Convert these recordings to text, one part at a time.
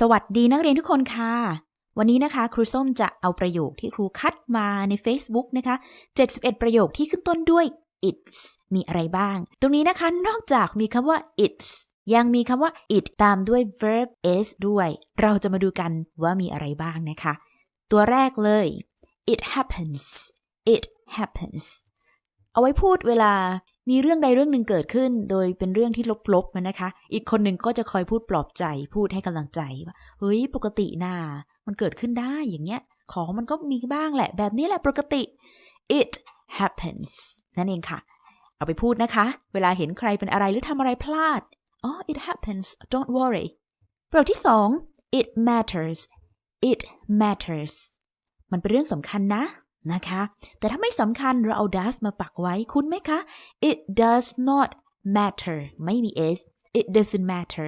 สวัสดีนักเรียนทุกคนค่ะ วันนี้นะคะ ครูส้มจะเอาประโยคที่ครูคัดมาใน Facebook นะคะ 71 ประโยคที่ขึ้นต้นด้วย it's มีอะไรบ้าง ตรงนี้นะคะ นอกจากมีคำว่า it's ยังมีคำว่า it ตามด้วย verb is ด้วย เราจะมาดูกันว่ามีอะไรบ้างนะคะ ตัวแรกเลย it happens it happens เอาไว้พูดเวลามีเรื่องใดเรื่องหนึ่งเกิดขึ้น โดยเป็นเรื่องที่ลบๆมันนะคะ อีกคนหนึ่งก็จะคอยพูดปลอบใจพูดให้กำลังใจว่าเฮ้ยปกติน่ามันเกิดขึ้นได้อย่างเงี้ย ของมันก็มีบ้างแหละ แบบนี้แหละปกติ it happens นั่นเองค่ะ เอาไปพูดนะคะ เวลาเห็นใครเป็นอะไรหรือทำอะไรพลาดอ๋อ it happens don't worry ประโยคที่สอง it matters it matters มันเป็นเรื่องสำคัญนะ นะคะ แต่ถ้าไม่สำคัญเราเอา does มาปักไว้คุณไหมคะ it does not matter ไม่มี s it doesn't matter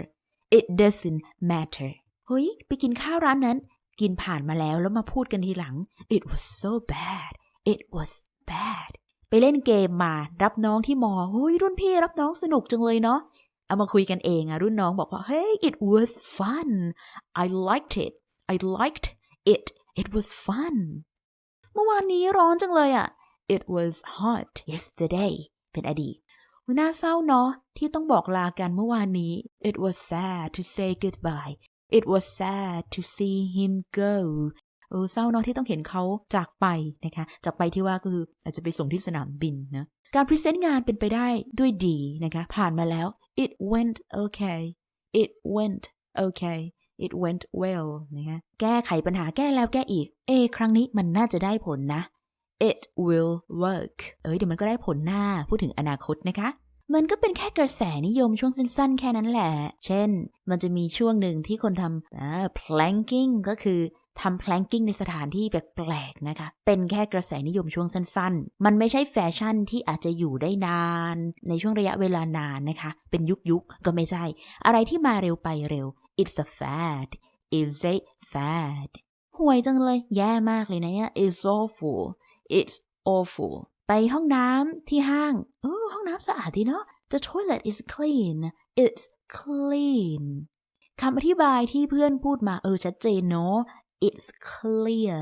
it doesn't matter เฮ้ยไปกินข้าวร้านนั้น กินผ่านมาแล้วแล้วมาพูดกันทีหลัง it was so bad it was bad ไปเล่นเกมมารับน้องที่มอเฮ้ยรุ่นพี่รับน้องสนุกจังเลยเนาะเอามาคุยกันเองอะรุ่นน้องบอกว่า hey it was fun I liked it I liked it it was fun เมื่อวานนี้ร้อนจังเลยอะ it was hot yesterday เป็นอดีตน่าเศร้าเนาะที่ต้องบอกลากันเมื่อวานนี้ it was sad to say goodbye it was sad to see him go เออเศร้าเนาะที่ต้องเห็นเขาจากไปนะคะ จากไปที่ว่าก็คืออาจจะไปส่งที่สนามบินนะ การพรีเซนต์งานเป็นไปได้ด้วยดีนะคะ ผ่านมาแล้ว it went okay it went okay it went well นะคะแก้ไขปัญหาแก้แล้วแก้อีก เอ ครั้งนี้มันน่าจะได้ผลนะ it will work เอ้ยเดี๋ยวมันก็ได้ผลหน้าพูดถึงอนาคตนะคะ มันก็เป็นแค่กระแสนิยมช่วงสั้นๆ แค่นั้นแหละ เช่น มันจะมีช่วงหนึ่งที่คนทำ planking ก็คือ ทำ planking ในสถานที่แปลกๆนะคะ เป็นแค่กระแสนิยมช่วงสั้นๆ มันไม่ใช่แฟชั่นที่อาจจะอยู่ได้นาน ในช่วงระยะเวลานานนะคะ เป็นยุคๆก็ไม่ใช่ อะไรที่มาเร็วไปเร็ว it's a fad it's a fad ห่วยจังเลย แย่มากเลยนะเนี่ย it's awful it's awful ไปห้องน้ำที่ห้างเออห้องน้ำสะอาดดีเนาะ the toilet is clean it's clean คำอธิบายที่เพื่อนพูดมาเออชัดเจนเนาะ it's clear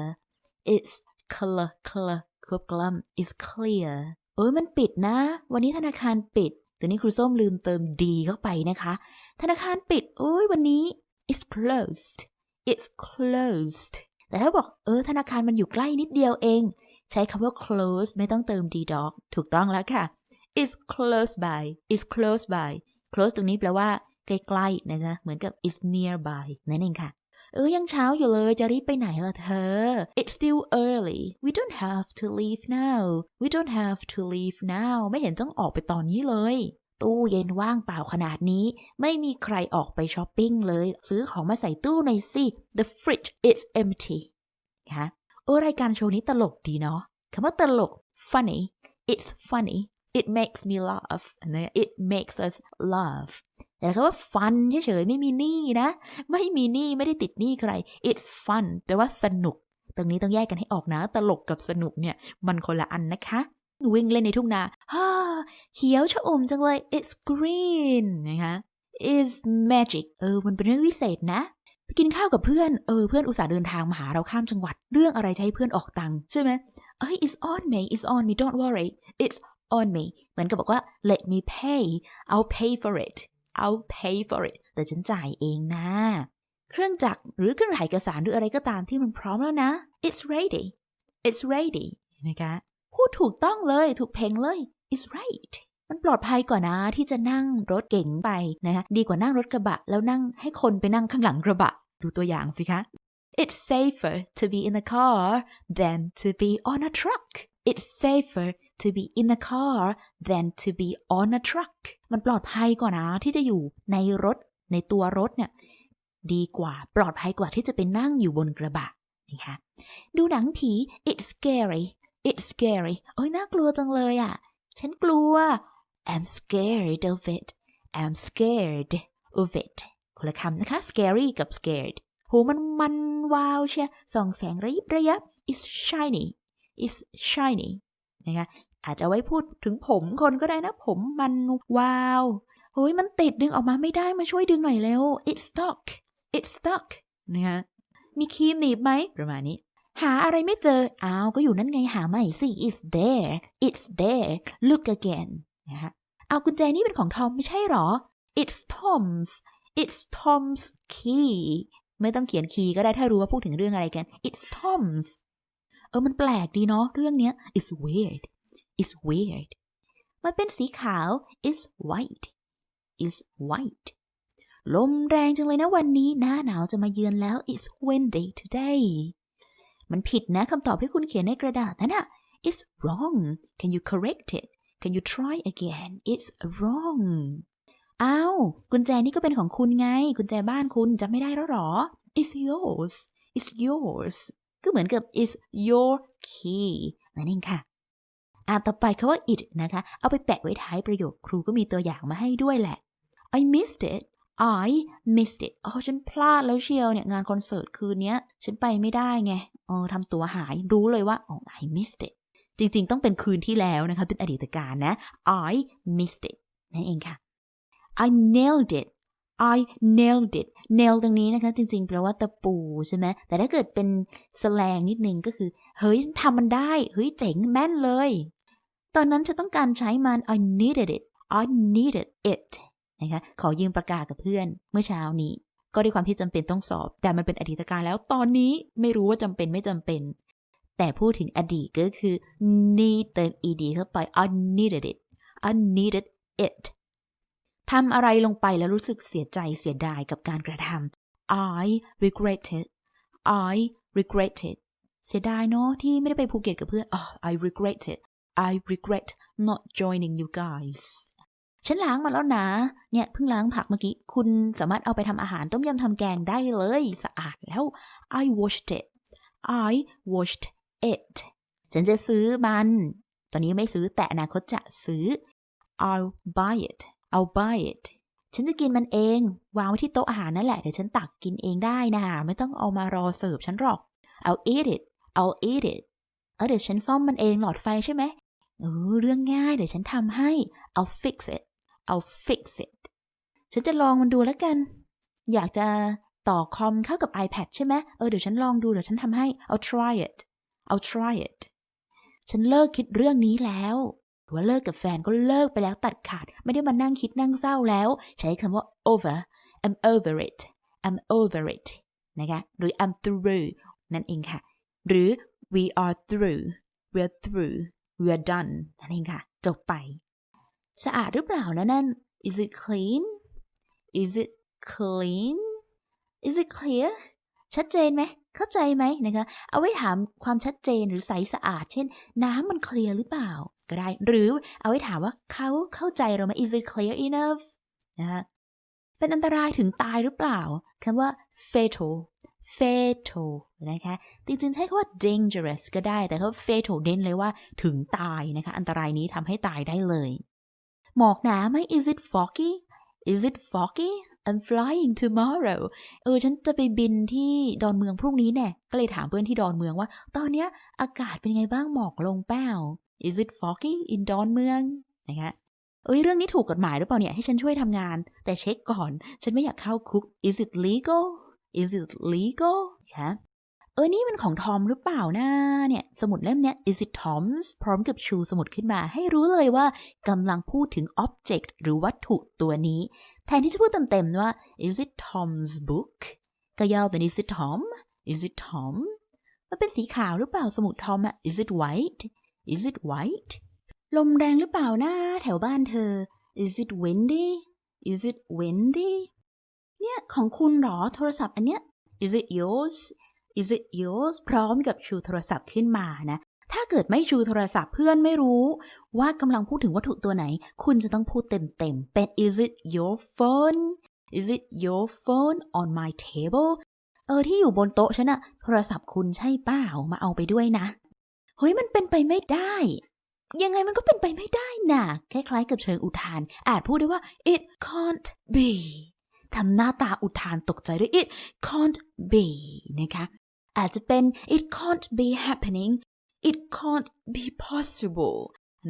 it's clear clear ควบกล้ำ it's clear เออมันปิดนะ วันนี้ธนาคารปิดแต่นี่ครูส้มลืมเติมดีเข้าไปนะคะ ธนาคารปิดเอ้ยวันนี้ it's closed it's closed แต่ถ้าบอกเออธนาคารมันอยู่ใกล้นิดเดียวเอง ใช้คำว่า close ไม่ต้องเติม d dog ถูกต้องแล้วค่ะ it's close by it's close by close ตรงนี้แปลว่าใกล้ๆนะคะเหมือนกับ it's nearby นั่นเองค่ะ เออยังเช้าอยู่เลยจะรีบไปไหนล่ะเธอ It's still early we don't have to leave now we don't have to leave now ไม่เห็นต้องออกไปตอนนี้เลย ตู้เย็นว่างเปล่าขนาดนี้ ไม่มีใครออกไปช้อปปิ้งเลย ซื้อของมาใส่ตู้หน่อยสิ The fridge is empty นะคะเออรายการโชว์นี้ตลกดีเนาะคำว่าตลก funny it's funny it makes me laugh it makes us laugh แต่คำว่า fun เฉยๆไม่มีหนี้นะ ไม่มีหนี้ไม่ได้ติดหนี้ใคร it's fun แปลว่าสนุก ตรงนี้ต้องแยกกันให้ออกนะ ตลกกับสนุกเนี่ย มันคนละอันนะคะวิ่งเล่นในทุ่งนาฮ่าเขียวชะอมจังเลย it's green นะคะ is magic เออ มันเป็นเรื่องวิเศษนะ ไปกินข้าวกับเพื่อน เออ เพื่อนอุตส่าห์เดินทางมาหาเราข้ามจังหวัด เรื่องอะไรจะให้เพื่อนออกตังค์ใช่ไหมเอ้ย it's on me it's on me don't worry it's on me เหมือนกับบอกว่า let me pay I'll pay for it I'll pay for it แต่ฉันจ่ายเองนะ เครื่องจักรหรือเครื่องถ่ายเอกสารหรืออะไรก็ตามที่มันพร้อมแล้วนะ it's ready it's ready นะคะพูดถูกต้องเลยถูกเพลงเลย it's right มันปลอดภัยกว่านะที่จะนั่งรถเก๋งไปนะคะดีกว่านั่งรถกระบะ แล้วนั่งให้คนไปนั่งข้างหลังกระบะ ดูตัวอย่างสิคะ It's safer to be in a car than to be on a truck. It's safer to be in a car than to be on a truck. มันปลอดภัยกว่านะ ที่จะอยู่ในรถในตัวรถเนี่ยดีกว่าปลอดภัยกว่าที่จะไปนั่งอยู่บนกระบะนะคะดูหนังผี it's scary it's scary โอ้ยน่ากลัวจังเลยอะ ฉันกลัว I'm scared of it I'm scared of it คนละคำนะคะ scary กับ scared โหมันมันวาวเชียส่องแสงระยิบระยับ it's shiny is shiny นะคะอาจจะไว้พูดถึงผมคนก็ได้นะ ผมมันวาวโอ้ยมันติดดึงออกมาไม่ได้มาช่วยดึงหน่อยเร็ว it's stuck it's stuck นะคะมีครีมหนีบไหม ประมาณนี้ หาอะไรไม่เจอ อ้าว ก็อยู่นั่นไงหาใหม่สิ it's there it's there look again นะคะเอากุญแจนี่เป็นของทอมไม่ใช่หรอ it's Tom's it's Tom's key ไม่ต้องเขียนคีย์ก็ได้ถ้ารู้ว่าพูดถึงเรื่องอะไรกัน it's Tom's ออมันแปลกดีเนาะเรื่องเนี้ย it's weird it's weird มันเป็นสีขาว it's white it's white ลมแรงจังเลยนะวันนี้หน้าหนาวจะมาเยือนแล้ว it's windy today มันผิดนะคำตอบที่คุณเขียนในกระดาษนั่นน่ะ it's wrong can you correct it can you try again it's wrong อ้าวกุญแจนี่ก็เป็นของคุณไง กุญแจบ้านคุณจำไม่ได้แล้วหรอ it's yours it's yours ก็เหมือนกับ is your key นั่นเองค่ะ อ่านต่อไปคาว่า it นะคะ เอาไปแปะไว้ท้ายประโยคครูก็มีตัวอย่างมาให้ด้วยแหละ I missed it I missed it อ๋อฉันพลาดแล้วเชียวเนี่ยงานคอนเสิร์ตคืนนี้ฉันไปไม่ได้ไงเออทำตัวหายรู้เลยว่าอ๋อ I missed it จริงๆ ต้องเป็นคืนที่แล้วนะคะ เป็นอดีตการนะ I missed it นั่นเองค่ะ I nailed it I nailed it nail ตรงนี้นะคะ จริงๆ แปลว่าตะปูใช่ไหม แต่ถ้าเกิดเป็นสแลงนิดนึงก็คือ เฮ้ยทำมันได้ เฮ้ยเจ๋งแม่นเลย ตอนนั้นฉันต้องการใช้มัน I needed it I needed it นะคะ ขอยืมปากกากับเพื่อนเมื่อเช้านี้ ก็ด้วยความที่จำเป็นต้องสอบ แต่มันเป็นอดีตการแล้ว ตอนนี้ไม่รู้ว่าจำเป็นไม่จำเป็น แต่พูดถึงอดีตก็คือ need เติม ed เข้าไป I needed it I needed it ทำอะไรลงไปแล้วรู้สึกเสียใจเสียดายกับการกระทำ I regret it I regret it เสียดายเนาะที่ไม่ได้ไปภูเก็ตกับเพื่อน oh, I regret it I regret not joining you guys ฉันล้างมาแล้วนะ เนี่ยเพิ่งล้างผักเมื่อกี้ คุณสามารถเอาไปทำอาหารต้มยำทำแกงได้เลย สะอาดแล้ว I washed it I washed it ฉันจะซื้อมัน ตอนนี้ไม่ซื้อแต่อนาคตจะซื้อ I'll buy it I'll buy it ฉันจะกินมันเอง วางไว้ที่โต๊ะอาหารนั่นแหละ เดี๋ยวฉันตักกินเองได้นะไม่ต้องเอามารอเสิร์ฟฉันหรอก I'll eat it I'll eat it เออเดี๋ยวฉันซ่อมมันเองหลอดไฟใช่ไหมเออเรื่องง่ายเดี๋ยวฉันทำให้ I'll fix it I'll fix it ฉันจะลองมันดูแล้วกัน อยากจะต่อคอมเข้ากับ iPad ใช่ไหมเออเดี๋ยวฉันลองดูเดี๋ยวฉันทำให้ I'll try it I'll try it ฉันเลิกคิดเรื่องนี้แล้ว หรือว่าเลิกกับแฟนก็เลิกไปแล้วตัดขาด ไม่ได้มานั่งคิดนั่งเศร้าแล้ว ใช้คำว่า over I'm over it I'm over it นะคะหรือ I'm through นั่นเองค่ะ หรือ we are through we're through we're done นั่นเองค่ะ จบไป สะอาดหรือเปล่านะนั่น is it clean is it clean is it clear ชัดเจนไหม เข้าใจไหมนะคะ เอาไว้ถามความชัดเจนหรือใสสะอาด เช่น น้ำมันเคลียร์หรือเปล่า ก็ได้ หรือเอาไว้ถามว่าเขาเข้าใจเราไหม is it clear enough นะคะเป็นอันตรายถึงตายหรือเปล่าคำว่า fatal fatal นะคะ จริงๆ ใช้คำว่า dangerous ก็ได้ แต่เขา fatal เน้นเลยว่าถึงตายนะคะ อันตรายนี้ทำให้ตายได้เลย หมอกหนาไหม is it foggy is it foggy I'm flying tomorrow เออ ฉันจะไปบินที่ดอนเมืองพรุ่งนี้แน่ ก็เลยถามเพื่อนที่ดอนเมืองว่า ตอนเนี้ยอากาศเป็นไงบ้างหมอกลงเปล่า Is it foggy in ดอนเมือง นะคะเอ้ยเรื่องนี้ถูกกฎหมายหรือเปล่าเนี่ย ให้ฉันช่วยทำงาน แต่เช็คก่อน ฉันไม่อยากเข้าคุก Is it legal Is it legal คะ เออนี่มันของทอมหรือเปล่านะเนี่ย สมุดเล่มเนี้ย Is it Tom's พร้อมกับชูสมุดขึ้นมาให้รู้เลยว่ากำลังพูดถึง object หรือวัตถุตัวนี้ แทนที่จะพูดเต็มๆว่า Is it Tom's book ก็ยาวเป็น Is it Tom Is it Tom มันเป็นสีขาวหรือเปล่าสมุดทอมอะ Is it white Is it white ลมแรงหรือเปล่านะแถวบ้านเธอ Is it windy Is it windy เนี่ยของคุณหรอโทรศัพท์อันเนี้ย Is it yours Is it yours พร้อมกับชูโทรศัพท์ขึ้นมานะ ถ้าเกิดไม่ชูโทรศัพท์เพื่อนไม่รู้ ว่ากำลังพูดถึงวัตถุตัวไหน คุณจะต้องพูดเต็มๆ เป็น Is it your phone Is it your phone on my table เออที่อยู่บนโต๊ะฉันอะโทรศัพท์คุณใช่เปล่ามาเอาไปด้วยนะ เฮ้ยมันเป็นไปไม่ได้ ยังไงมันก็เป็นไปไม่ได้น่ะ คล้ายๆกับเชิงอุทาน อาจพูดได้ว่า it can't be ทำหน้าตาอุทานตกใจด้วย it can't be นะคะ อาจจะเป็น it can't be happening it can't be possible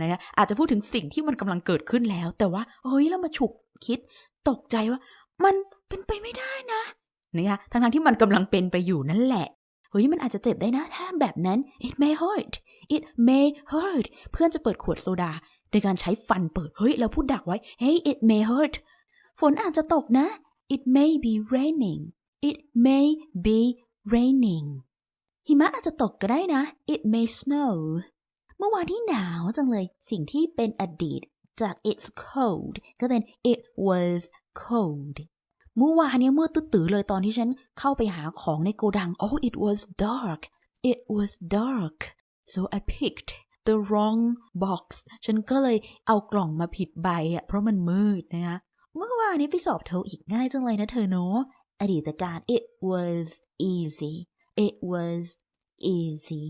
นะคะอาจจะพูดถึงสิ่งที่มันกำลังเกิดขึ้นแล้ว แต่ว่าเฮ้ยเรามาฉุกคิด ตกใจว่า มันเป็นไปไม่ได้นะนะคะทั้งๆที่มันกำลังเป็นไปอยู่นั่นแหละเฮ้ยมันอาจจะเจ็บได้นะถ้าแบบนั้น it may hurt it may hurt เพื่อนจะเปิดขวดโซดา โดยการใช้ฟันเปิดเฮ้ยแล้วพูดดักไว้ hey it may hurt ฝนอาจจะตกนะ it may be raining it may be raining หิมะอาจจะตกก็ได้นะ it may snow เมื่อวานที่หนาวจังเลย สิ่งที่เป็นอดีตจาก it's cold ก็เป็น it was cold เมื่อวานเนี่ยมืดตื้อเลยตอนที่ฉันเข้าไปหาของในโกดัง oh it was dark it was dark so I picked the wrong box ฉันก็เลยเอากล่องมาผิดใบอะเพราะมันมืดนะคะเมื่อวานนี้ไปสอบโทอีกง่ายจังเลยนะเธอเนาะ อดีตการ it was easy it was easy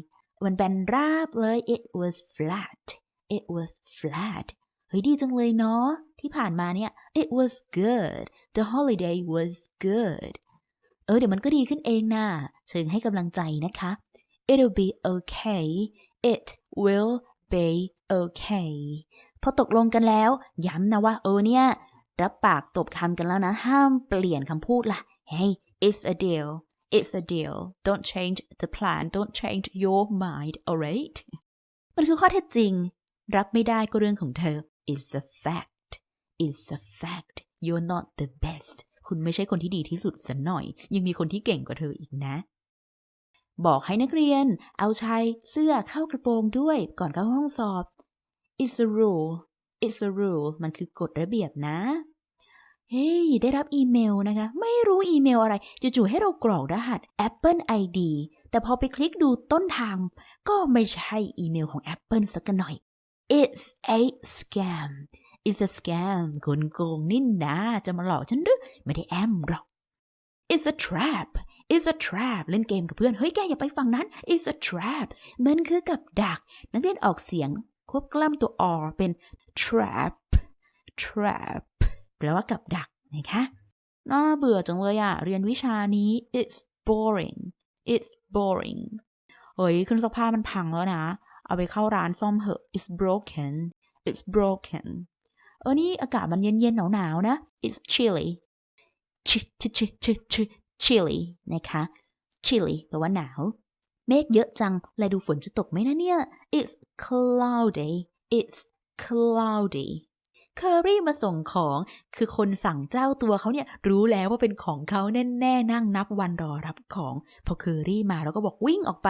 มันแบนราบเลย it was flat it was flat เฮ้ยดีจังเลยเนาะที่ผ่านมาเนี่ย it was good the holiday was good เออเดี๋ยวมันก็ดีขึ้นเองนะเชิญให้กำลังใจนะคะ it'll be okay it will be okay พอตกลงกันแล้ว ย้ำนะว่าเออเนี่ย รับปากตบคำกันแล้วนะ ห้ามเปลี่ยนคำพูดล่ะ hey it's a deal it's a deal don't change the plan don't change your mind alright มันคือข้อเท็จจริง รับไม่ได้ก็เรื่องของเธอ it's a fact it's a fact you're not the best คุณไม่ใช่คนที่ดีที่สุดสันหน่อย ยังมีคนที่เก่งกว่าเธออีกนะ บอกให้นักเรียน เอาชายเสื้อเข้ากระโปรงด้วยก่อนเข้าห้องสอบ it's a rule it's a rule มันคือกฎระเบียบนะ เฮ้ยได้รับอีเมลนะคะ ไม่รู้อีเมลอะไรจู่ๆให้เรากรอกรหัส Apple ID แต่พอไปคลิกดูต้นทาง ก็ไม่ใช่อีเมลของ Apple สักหน่อย it's a scam it's a scam คนโกงนี่นะจะมาหลอกฉันหรือไม่ได้แอมหรอก it's a trap it's a trap เล่นเกมกับเพื่อน เฮ้ยแกอย่าไปฝั่งนั้น it's a trap มันคือกับดัก นักเรียนออกเสียงควบกล้ำตัว r เป็น trap trap ลว่ากับดักนะคะน่าเบื่อจังเลยอะเรียนวิชานี้ it's boring it's boring เฮ้ยเครื่องซักผ้ามันพังแล้วนะ เอาไปเข้าร้านซ่อมเหอะ it's broken it's broken เออนี่อากาศมันเย็นๆหนาวๆนะ it's chilly ชิชิชิชิชิ chilly นะคะ chilly แปลว่าหนาว เมฆเยอะจัง และดูฝนจะตกไหมนะเนี่ย it's cloudy it's cloudy เคอรี่มาส่งของ คือคนสั่งเจ้าตัวเขาเนี่ยรู้แล้วว่าเป็นของเขาแน่ๆนั่งนับวันรอรับของ พอเคอรี่มาแล้วก็บอกวิ่งออกไป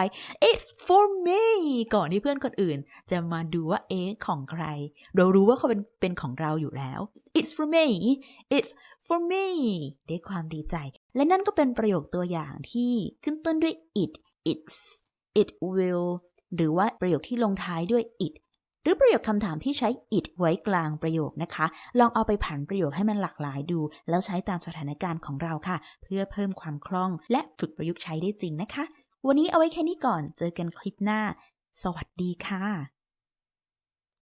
it's for me ก่อนที่เพื่อนคนอื่น จะมาดูว่าเอ๊ะของใคร เรารู้ว่าเขาเป็นเป็นของเราอยู่แล้ว it's for me it's for me ด้วยความดีใจ และนั่นก็เป็นประโยคตัวอย่างที่ขึ้นต้นด้วย it it's it will หรือว่าประโยคที่ลงท้ายด้วย it หรือประโยคคำถามที่ใช้ it ไว้กลางประโยคนะคะ ลองเอาไปผันประโยคให้มันหลากหลายดู แล้วใช้ตามสถานการณ์ของเราค่ะ เพื่อเพิ่มความคล่อง และฝึกประยุกต์ใช้ได้จริงนะคะ วันนี้เอาไว้แค่นี้ก่อน เจอกันคลิปหน้า สวัสดีค่ะ